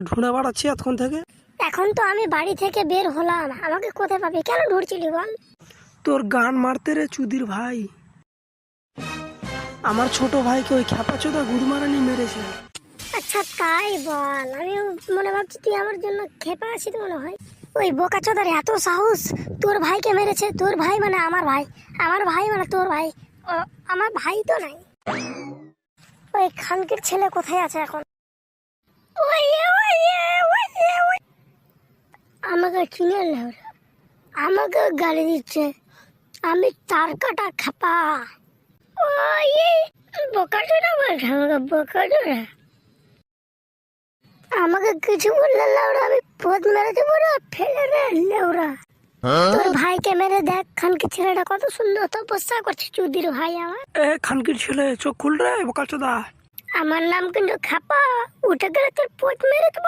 ঢুঁড়ে বাড়াচ্ছি এতক্ষণ থেকে? এখন তো আমি বাড়ি থেকে বের হলাম। আমাকে কোথায় পাবি? কেন বল? তোর গান মারতে রে চুদির ভাই। আমার ছোট ভাইকে ওই খ্যাপাচোদা মেরেছে। আচ্ছা তাই বল। আমি মনে ভাবছি তুই আমার জন্য খেপা আছিস মনে হয়। ওই বোকা চোদার এত সাহস তোর ভাইকে মেরেছে তোর ভাই মানে আমার ভাই। আমার ভাই মানে তোর ভাই। ও, আমার ভাই তো নাই। ওই খানকির ছেলে কোথায় আছে এখন ওই এ, ওই এ, ওই এ, ওই। আমাকে চিনে না ওরা। আমাকে গালি দিচ্ছে। আমি তার কাটা খাপা। ওই বোকা চোদা বলছে আমাকে বোকা চোদা আমাকে কিছু বললে লাউরা আমি পথ মেরে দেবো না ফেলে রে লেউরা। তোর ভাইকে মেরে দেখ খানকি ছেলেটা কত সুন্দর তপস্যা করছে চুদির ভাই আমার। এ খানকির ছেলে চোখ খুল রে বোকাচোদা আমার নাম কিন্তু খাপা। উঠে গেলে তোর পোট মেরে দেবো।